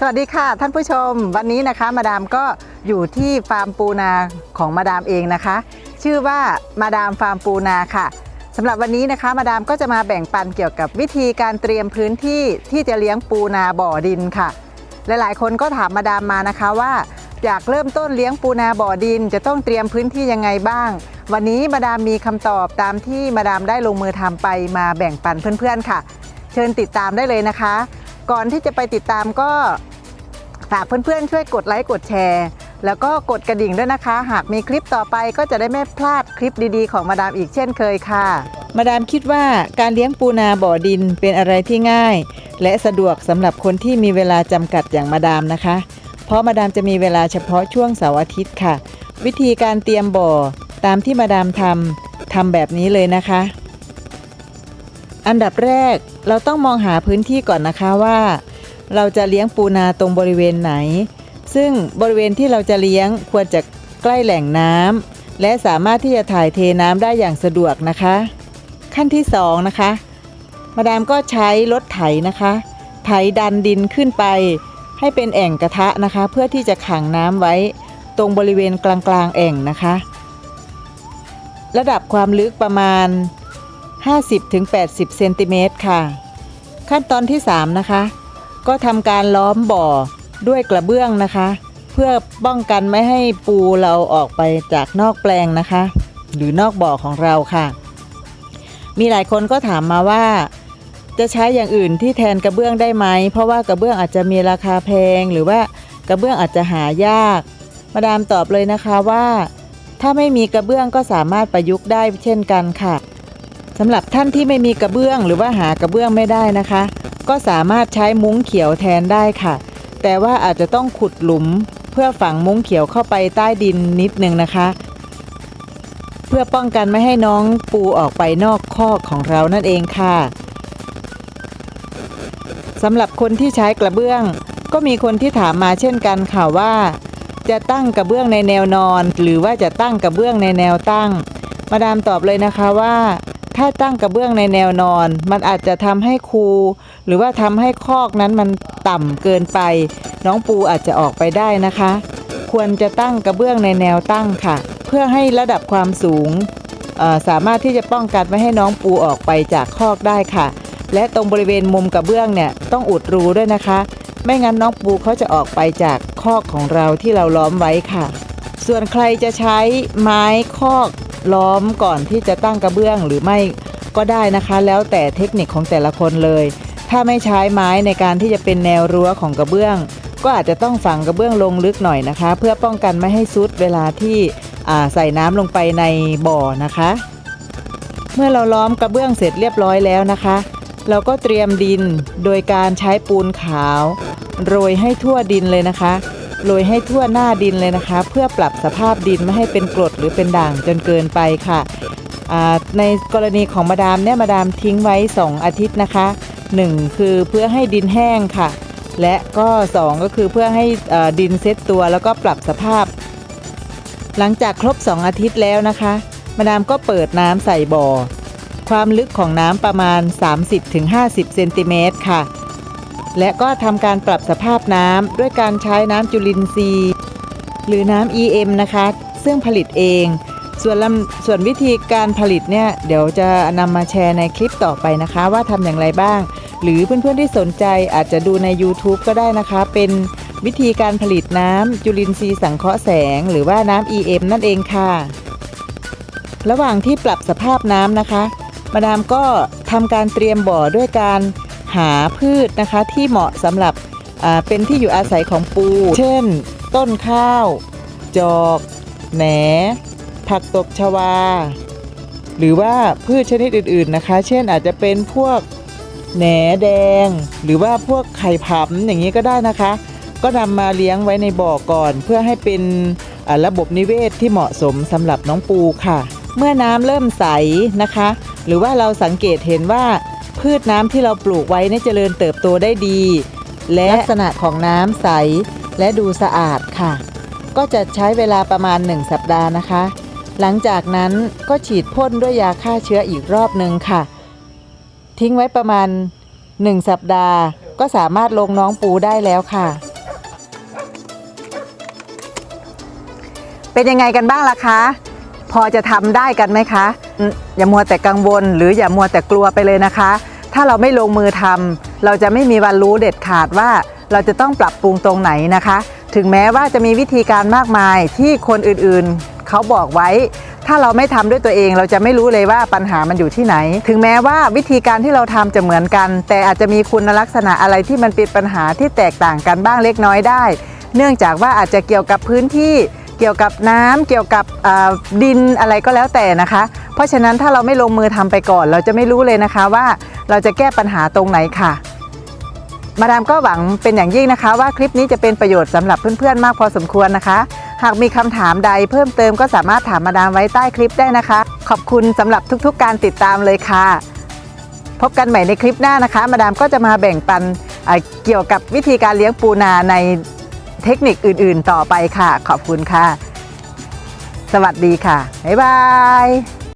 สวัสดีค่ะท่านผู้ชม วันนี้นะคะมาดามก็อยู่ที่ฟาร์มปูนาของมาดามเองนะคะ ชื่อว่ามาดามฟาร์มปูนาค่ะสำหรับวันนี้นะคะมาดามก็จะมาแบ่งปันเกี่ยวกับวิธีการเตรียมพื้นที่ที่จะเลี้ยงปูนาบ่อดินค่ะ หลายๆ คนก็ถามมาดามมานะคะว่า อยากเริ่มต้นเลี้ยงปูนาบ่อดิน จะต้องเตรียมพื้นที่ยังไงบ้าง วันนี้มาดามมีคำตอบตามที่มาดามได้ลงมือทำไปมาแบ่งปันเพื่อนๆค่ะ เชิญติดตามได้เลยนะคะ ก่อนที่จะไปติดตามก็ฝากเพื่อนๆ ช่วยกดไลค์กดแชร์ แล้วก็กดกระดิ่งด้วยนะคะ หากมีคลิปต่อไปก็จะได้ไม่พลาดคลิปดีๆ ของมาดามอีกเช่นเคยค่ะ มาดามคิดว่าการเลี้ยงปูนาบ่อดินเป็นอะไรที่ง่าย และสะดวกสำหรับคนที่มีเวลาจำกัดอย่างมาดามนะคะ เพราะมาดามจะมีเวลาเฉพาะช่วงเสาร์อาทิตย์ค่ะ วิธีการเตรียมบ่อตามที่มาดามทำทำแบบนี้เลยนะคะ อันดับแรกเราต้องมองหาพื้นที่ก่อนนะคะว่า เราจะเลี้ยงปูนาตรงบริเวณไหน ซึ่งบริเวณที่เราจะเลี้ยงควรจะใกล้แหล่งน้ำและสามารถที่จะถ่ายเทน้ำได้อย่างสะดวกนะคะ ขั้นที่สองนะคะ มาดามก็ใช้รถไถนะคะ ไถดันดินขึ้นไป ให้เป็นแอ่งกระทะนะคะ เพื่อที่จะขังน้ำไว้ ตรงบริเวณกลางๆแอ่งนะคะ ระดับความลึกประมาณ 50-80 เซนติเมตรค่ะ ขั้นตอนที่ 3 นะคะ ก็ทำการล้อมบ่อด้วยกระเบื้องนะคะ เพื่อป้องกันไม่ให้ปูเราออกไปจากนอกแปลงนะคะ หรือนอกบ่อของเราค่ะ มีหลายคนก็ถามมาว่า จะใช้อย่างอื่นที่แทนกระเบื้องได้ไหม เพราะว่ากระเบื้องอาจจะมีราคาแพง หรือว่ากระเบื้องอาจจะหายาก มาดามตอบเลยนะคะว่า ถ้าไม่มีกระเบื้องก็สามารถประยุกต์ได้เช่นกันค่ะ สำหรับท่านที่ไม่มีกระเบื้องหรือว่าหากระเบื้องไม่ได้นะคะ ก็สามารถใช้มุ้งเขียวแทนได้ค่ะ แต่ว่าอาจจะต้องขุดหลุม เพื่อฝังมุ้งเขียวเข้าไปใต้ดินนิดนึงนะคะ เพื่อป้องกันไม่ให้น้องปูออกไปนอกคอกของเรานั่นเองค่ะสำหรับคนที่ใช้กระเบื้อง ก็มีคนที่ถามมาเช่นกันค่ะว่า จะตั้งกระเบื้องในแนวนอน หรือว่าจะตั้งกระเบื้องในแนวตั้ง มาดามตอบเลยนะคะว่า ถ้าตั้งกระเบื้องในแนวนอน มันอาจจะทำให้คู หรือว่าทำให้คอกนั้นมันต่ำเกินไป น้องปูอาจจะออกไปได้นะคะ ควรจะตั้งกระเบื้องในแนวตั้งค่ะ เพื่อให้ระดับความสูงสามารถที่จะป้องกันไม่ให้น้องปูออกไปจากคอกได้ค่ะ และตรงบริเวณมุมกระเบื้องเนี่ยต้องอุดรูด้วยนะคะ ไม่งั้นน้องปูเขาจะออกไปจากคอกของเราที่เราล้อมไว้ค่ะ ส่วนใครจะใช้ไม้คอก ล้อมก่อนที่จะตั้งกระเบื้องหรือไม่ก็ได้นะคะ แล้วแต่เทคนิคของแต่ละคนเลย ถ้าไม่ใช้ไม้ในการที่จะเป็นแนวรั้วของกระเบื้อง ก็อาจจะต้องฝังกระเบื้องลงลึกหน่อยนะคะ เพื่อป้องกันไม่ให้ซุดเวลาที่ใส่น้ำลงไปในบ่อนะคะ เมื่อเราล้อมกระเบื้องเสร็จเรียบร้อยแล้วนะคะ เราก็เตรียมดินโดยการใช้ปูนขาว โรยให้ทั่วดินเลยนะคะ โรยให้ทั่วหน้าดินเลยนะคะ เพื่อปรับสภาพดินไม่ให้เป็นกรดหรือเป็นด่างจนเกินไปค่ะ ในกรณีของมาดามเนี่ยมาดามทิ้งไว้ 2 อาทิตย์นะคะ 1 คือเพื่อให้ดินแห้งค่ะ และก็ 2 ก็คือเพื่อให้ดินเซตตัวแล้วก็ปรับสภาพ หลังจากครบ 2 อาทิตย์แล้วนะคะ มาดามก็เปิดน้ำใส่บ่อ ความลึกของน้ำประมาณ 30-50เซนติเมตรค่ะ และก็ทำการปรับสภาพน้ำด้วยการใช้น้ำจุลินทรีย์ หรือน้ำ EM นะคะ ซึ่งผลิตเอง ส่วนส่วนวิธีการผลิตเนี่ย เดี๋ยวจะนำมาแชร์ในคลิปต่อไปนะคะ ว่าทำอย่างไรบ้าง หรือเพื่อนๆที่สนใจอาจจะดูใน YouTube ก็ได้นะคะ เป็นวิธีการผลิตน้ำจุลินทรีย์สังเคราะห์แสง หรือว่าน้ำ EM นั่นเองค่ะ ระหว่างที่ปรับสภาพน้ำนะคะ มาดามก็ทำการเตรียมบ่อด้วยการ หาพืชนะคะที่เหมาะสำหรับเป็นที่อยู่อาศัยของปู เช่น ต้นข้าว จอกแหน ผักตบชวา หรือว่าพืชชนิดอื่นๆนะคะ เช่นอาจจะเป็นพวกแหนแดง หรือว่าพวกไข่ผำอย่างนี้ก็ได้นะคะ ก็นำมาเลี้ยงไว้ในบ่อก่อน เพื่อให้เป็นระบบนิเวศที่เหมาะสมสำหรับน้องปูค่ะ เมื่อน้ำเริ่มใสนะคะ หรือว่าเราสังเกตเห็นว่า พืชน้ำที่เราปลูกไว้เนี่ยเจริญเติบโตได้ดี และลักษณะของน้ำใสและดูสะอาดค่ะ ก็จะใช้เวลาประมาณ 1 สัปดาห์นะคะ หลังจากนั้นก็ฉีดพ่นด้วยยาฆ่าเชื้ออีกรอบหนึ่งค่ะ ทิ้งไว้ประมาณ 1 สัปดาห์ก็สามารถลงน้องปูได้แล้วค่ะ เป็นยังไงกันบ้างล่ะคะ พอจะทำได้กันไหมคะ อย่ามัวแต่กังวล หรืออย่ามัวแต่กลัวไปเลยนะคะ ถ้าเราไม่ลงมือทำเราจะไม่มีวันรู้เด็ดขาดว่าเราจะต้องปรับปรุงตรงไหนนะคะ ถึงแม้ว่าจะมีวิธีการมากมายที่คนอื่นๆเขาบอกไว้ ถ้าเราไม่ทำด้วยตัวเอง เราจะไม่รู้เลยว่าปัญหามันอยู่ที่ไหน ถึงแม้ว่าวิธีการที่เราทำจะเหมือนกัน แต่อาจจะมีคุณลักษณะอะไรที่มันเป็นปัญหาที่แตกต่างกันบ้างเล็กน้อยได้ เนื่องจากว่าอาจจะเกี่ยวกับพื้นที่เกี่ยวกับน้ำเกี่ยวกับดินอะไรก็แล้วแต่นะคะ เพราะฉะนั้นถ้าเราไม่ลงมือทำไปก่อน เราจะไม่รู้เลยนะคะว่าเราจะแก้ปัญหาตรงไหนค่ะ มาดามก็หวังเป็นอย่างยิ่งนะคะ ว่าคลิปนี้จะเป็นประโยชน์สำหรับเพื่อนๆมากพอสมควรนะคะ หากมีคำถามใดเพิ่มเติมก็สามารถถามมาดามไว้ใต้คลิปได้นะคะ ขอบคุณสำหรับทุกๆ การติดตามเลยค่ะ พบกันใหม่ในคลิปหน้านะคะ มาดามก็จะมาแบ่งปันเเกี่ยวกับวิธีการเลี้ยงปูนาในเทคนิคอื่นๆต่อไปค่ะ ขอบคุณค่ะ สวัสดีค่ะ บ๊ายบาย